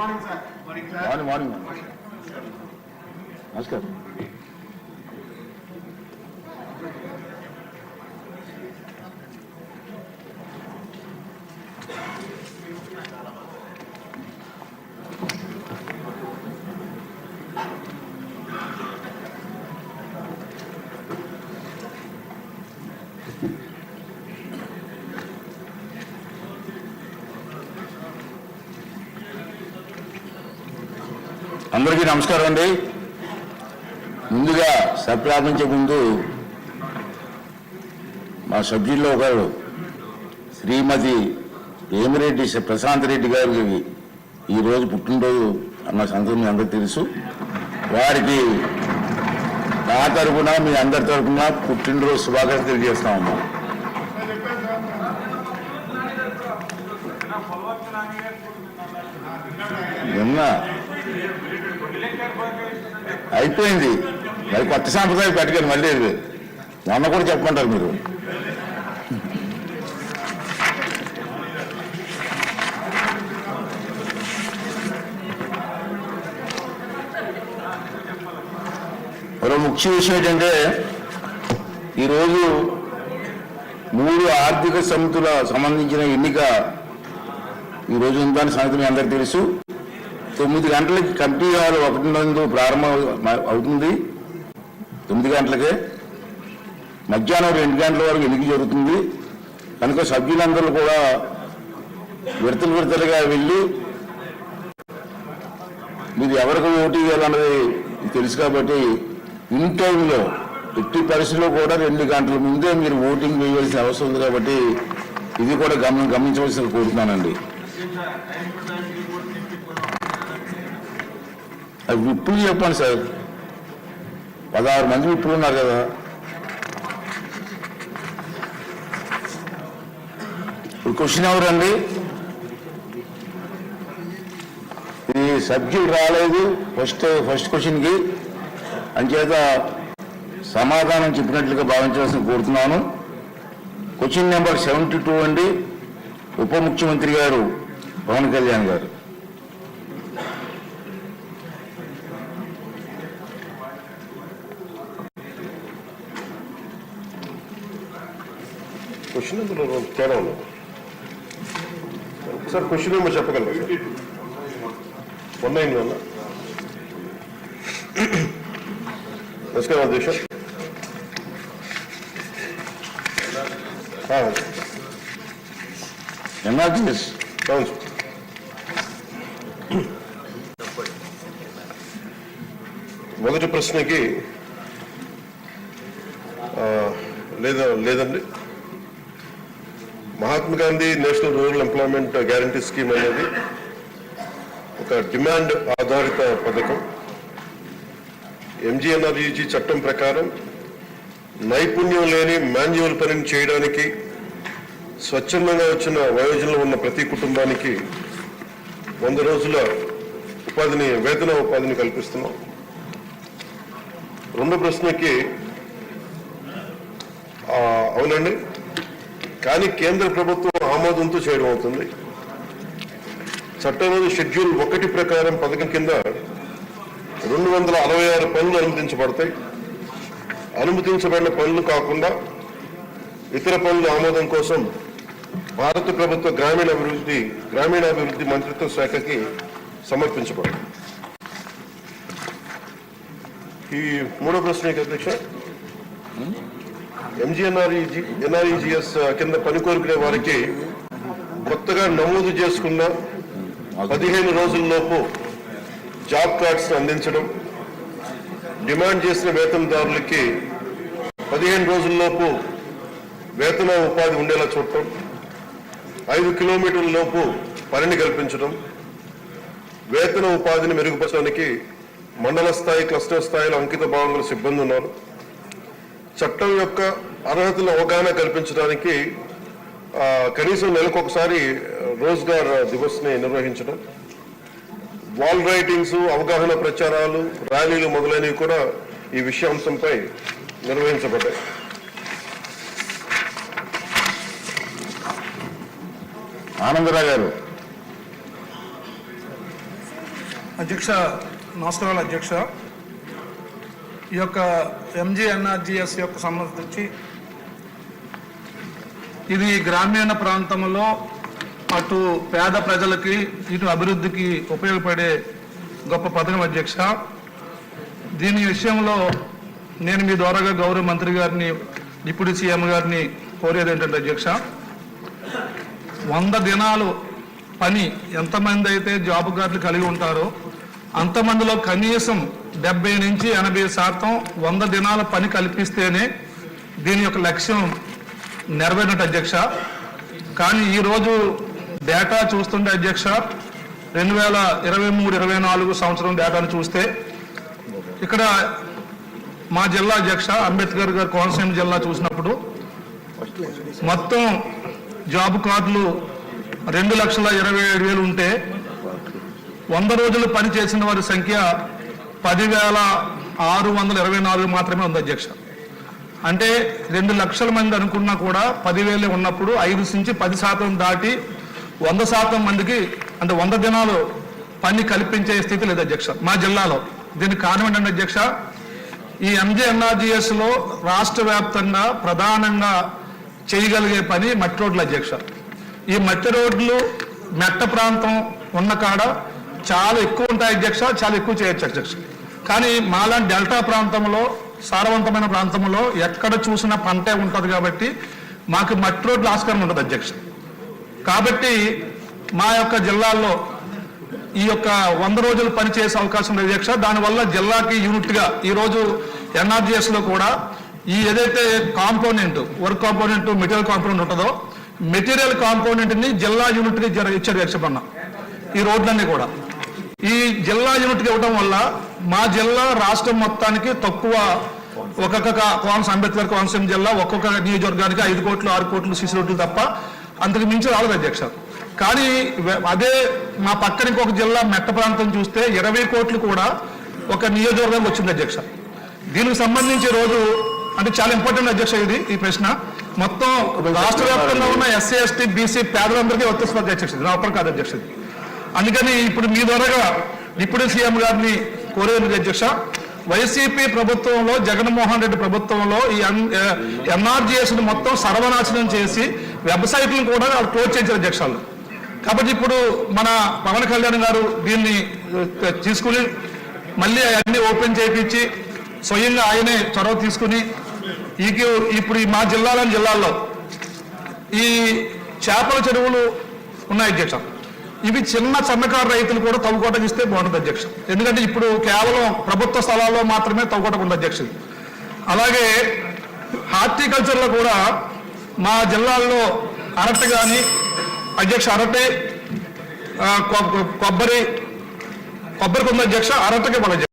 Morning morning నమస్కారం. అందరికీ నమస్కారం అండి. ముందుగా సప్రార్థించే ముందు మా సభ్యుల్లో ఒకరు శ్రీమతి వేమిరెడ్డి ప్రశాంత్ రెడ్డి గారికి ఈరోజు పుట్టినరోజు అన్న సంగతి మీ అందరికీ తెలుసు. వారికి నా తరపున మీ అందరి తరఫున పుట్టినరోజు శుభాకాంక్షలు తెలియజేస్తా ఉన్నాం. విన్నా అయిపోయింది. మరి కొత్త సాంప్రదాయం పెట్టగలి మళ్ళీ ఇది. మొన్న కూడా చెప్పమంటారు మీరు. మరో ముఖ్య విషయం ఏంటంటే ఈరోజు మూడు ఆర్థిక సమితుల సంబంధించిన ఎన్నిక ఈరోజు ఉందని సంగతి మీ అందరికీ తెలుసు. తొమ్మిది గంటలకి కమిటీ హాల్ ఒకటి నందు ప్రారంభం అవుతుంది. తొమ్మిది గంటలకే. మధ్యాహ్నం రెండు గంటల వరకు ఎన్నిక జరుగుతుంది. కనుక సభ్యులందరూ కూడా విడతలు విడతలుగా వెళ్ళి మీరు ఎవరికి ఓటు వేయాలన్నది తెలుసు కాబట్టి ఇన్ టైంలో ఎట్టి పరిస్థితిలో కూడా రెండు గంటల ముందే మీరు ఓటింగ్ వేయవలసిన అవసరం ఉంది కాబట్టి ఇది కూడా గమని గమనించవలసిన కోరుతున్నానండి. అవి విప్పులు చెప్పండి సార్. పదహారు మంది విప్పులు ఉన్నారు కదా. ఇప్పుడు క్వశ్చన్ ఎవరండి ఈ సబ్జెక్ట్ రాలేదు. ఫస్ట్ ఫస్ట్ క్వశ్చన్కి. అంచేత సమాధానం చెప్పినట్లుగా భావించాల్సిన కోరుతున్నాను. క్వశ్చన్ నెంబర్ సెవెంటీ టూ అండి. ఉప ముఖ్యమంత్రి గారు పవన్ కళ్యాణ్ గారు క్వశ్చన్ నెంబర్ తేడా ఉన్నది సార్ క్వశ్చన్ నెంబర్ చెప్పగలరా సార్ వన్ నైన్ వన్ నమస్కారం అధ్యక్ష ఆ, ఎన్ఆర్టీఎస్ అవును సార్ మొదటి ప్రశ్నకి లేదా లేదండి. Mahatma Gandhi national rural employment guarantee scheme అనేది ఒక డిమాండ్ ఆధారిత పథకం. ఎంజీఎన్ఆర్ఈజీ చట్టం ప్రకారం నైపుణ్యం లేని మాన్యువల్ పనిని చేయడానికి స్వచ్ఛందంగా వచ్చిన వయోజనంలో ఉన్న ప్రతి కుటుంబానికి వంద రోజుల ఉపాధిని వేతన ఉపాధిని కల్పిస్తున్నాం. రెండు ప్రశ్నకి అవునండి. కానీ కేంద్ర ప్రభుత్వం ఆమోదంతో చేయడం అవుతుంది. చట్టంలోని షెడ్యూల్ ఒకటి ప్రకారం పథకం కింద రెండు వందల అరవై ఆరు పనులు అనుమతించబడతాయి. అనుమతించబడిన పనులు కాకుండా ఇతర పనుల ఆమోదం కోసం భారత ప్రభుత్వ గ్రామీణ అభివృద్ధి గ్రామీణాభివృద్ధి మంత్రిత్వ శాఖకి సమర్పించబడింది ఈ మూడో ప్రశ్న అధ్యక్ష? ఎంజీఎన్ఆర్ఈజీ ఎన్ఆర్ఈజిఎస్ కింద పని కోరుకునే వారికి కొత్తగా నమోదు చేసుకున్న పదిహేను రోజుల్లోపు జాబ్ కార్డ్స్ అందించడం డిమాండ్ చేసిన వేతనదారులకి పదిహేను రోజుల్లోపు వేతన ఉపాధి ఉండేలా చూడటం ఐదు కిలోమీటర్ల లోపు పనిని కల్పించడం వేతన ఉపాధిని మెరుగుపరచడానికి మండల స్థాయి క్లస్టర్ స్థాయిలో అంకిత భావంలో సిబ్బంది ఉన్నారు. చట్టం యొక్క అర్హతల అవగాహన కల్పించడానికి ఆ, కనీసం నెలకు ఒకసారి రోజ్గార్ దివస్ని నిర్వహించడం. వాల్ రైటింగ్స్ అవగాహన ప్రచారాలు ర్యాలీలు మొదలైనవి కూడా ఈ విషయాంశంపై నిర్వహించబడ్డాయి. ఆనందరావు గారు. అధ్యక్ష నమస్కారాలు అధ్యక్ష. ఈ యొక్క ఎంజీఎన్ఆర్జిఎస్ యొక్క సంబంధించి ఇది గ్రామీణ ప్రాంతంలో అటు పేద ప్రజలకి ఇటు అభివృద్ధికి ఉపయోగపడే గొప్ప పథకం అధ్యక్ష. దీని విషయంలో నేను మీ ద్వారాగా గౌరవ మంత్రి గారిని డిప్యూటీ సీఎం గారిని కోరేది ఏంటంటే అధ్యక్ష వంద దినాలు పని ఎంతమంది అయితే జాబ్ కార్డులు కలిగి ఉంటారో అంతమందిలో కనీసం డెబ్బై నుంచి ఎనభై శాతం వంద దినాల పని కల్పిస్తేనే దీని యొక్క లక్ష్యం నెరవేరినట్టు అధ్యక్ష. కానీ ఈరోజు డేటా చూస్తుంటే అధ్యక్ష రెండు వేల ఇరవై మూడు ఇరవై నాలుగు సంవత్సరం డేటాను చూస్తే ఇక్కడ మా జిల్లా అధ్యక్ష అంబేద్కర్ గారు కోనసీమ జిల్లా చూసినప్పుడు మొత్తం జాబ్ కార్డులు రెండు లక్షల ఇరవై ఏడు వేలు ఉంటే వంద రోజులు పని చేసిన వారి సంఖ్య పదివేల ఆరు వందల ఇరవై నాలుగు మాత్రమే ఉంది అధ్యక్ష. అంటే రెండు లక్షల మంది అనుకున్నా కూడా పదివేలే ఉన్నప్పుడు ఐదు నుంచి పది శాతం దాటి వంద శాతం మందికి అంటే వంద దినాలు పని కల్పించే స్థితి లేదు అధ్యక్ష మా జిల్లాలో. దీనికి కారణం ఏంటంటే అధ్యక్ష ఈ ఎంజేఎన్ఆర్జిఎస్లో రాష్ట్ర వ్యాప్తంగా ప్రధానంగా చేయగలిగే పని మట్టి రోడ్ల అధ్యక్ష. ఈ మట్టి రోడ్లు మెట్ట ప్రాంతం ఉన్న కాడ చాలా ఎక్కువ ఉంటాయి అధ్యక్ష చాలా ఎక్కువ చేయొచ్చు అధ్యక్ష. కానీ మాలాంటి డెల్టా ప్రాంతంలో సారవంతమైన ప్రాంతంలో ఎక్కడ చూసిన పంటే ఉంటుంది కాబట్టి మాకు మట్టి రోడ్లు ఆస్కారం ఉంటుంది అధ్యక్ష. కాబట్టి మా యొక్క జిల్లాల్లో ఈ యొక్క వంద రోజులు పనిచేసే అవకాశం ఉంది అధ్యక్ష. దానివల్ల జిల్లాకి యూనిట్గా ఈరోజు ఈ రోజు కూడా ఈ ఏదైతే component work component material component ఉంటుందో మెటీరియల్ కాంపోనెంట్ని జిల్లా యూనిట్కి జర- ఇచ్చారు అధ్యక్ష ఈ రోడ్లన్నీ కూడా. ఈ జిల్లా యూనిట్కి ఇవ్వడం వల్ల మా జిల్లా రాష్ట్రం మొత్తానికి తక్కువ ఒక్కొక్క కోనసీమ అంబేద్కర్ కోనసీమ జిల్లా ఒక్కొక్క నియోజకవర్గానికి ఐదు కోట్లు ఆరు కోట్లు సిసి రోడ్లు తప్ప అంతకు మించి రాలేదు అధ్యక్ష. కానీ అదే మా పక్కన ఇంకొక జిల్లా మెట్ట ప్రాంతం చూస్తే ఇరవై కోట్లు కూడా ఒక నియోజకవర్గానికి వచ్చింది అధ్యక్ష. దీనికి సంబంధించి రోజు అంటే చాలా ఇంపార్టెంట్ అధ్యక్ష ఇది ఈ ప్రశ్న. మొత్తం రాష్ట్ర వ్యాప్తంగా ఉన్న ఎస్సీ ఎస్టీ బీసీ పేదలందరికీ వర్తిస్తుంది అధ్యక్ష ఇది. నా ఒక్కరు కాదు అధ్యక్ష ఇది. అందుకని ఇప్పుడు మీ ద్వారా డిప్యూటీ సీఎం గారిని కోరేది అధ్యక్ష? వైసీపీ ప్రభుత్వంలో జగన్మోహన్ రెడ్డి ప్రభుత్వంలో ఈ ఎన్ఆర్జీఎస్ను మొత్తం సర్వనాశనం చేసి వెబ్సైట్లను కూడా క్లోజ్ చేశారు అధ్యక్షాలు కాబట్టి ఇప్పుడు మన పవన్ కళ్యాణ్ గారు దీన్ని తీసుకుని మళ్ళీ అవన్నీ ఓపెన్ చేయించి స్వయంగా ఆయనే చొరవ తీసుకుని ఈ ఇప్పుడు ఈ మా జిల్లాలోని జిల్లాల్లో ఈ చేపల చెరువులు ఉన్నాయి అధ్యక్ష. ఇవి చిన్న సన్నకారు రైతులు కూడా తవ్వుకోవటం ఇస్తే బాగుంటుంది అధ్యక్ష. ఎందుకంటే ఇప్పుడు కేవలం ప్రభుత్వ స్థలాల్లో మాత్రమే తవ్వుకోటకు ఉంది అధ్యక్ష. అలాగే హార్టికల్చర్లో కూడా మా జిల్లాల్లో అరటి కానీ అధ్యక్ష అరటి కొబ్బరి కొబ్బరికి ఉంది అధ్యక్ష అరటికి మన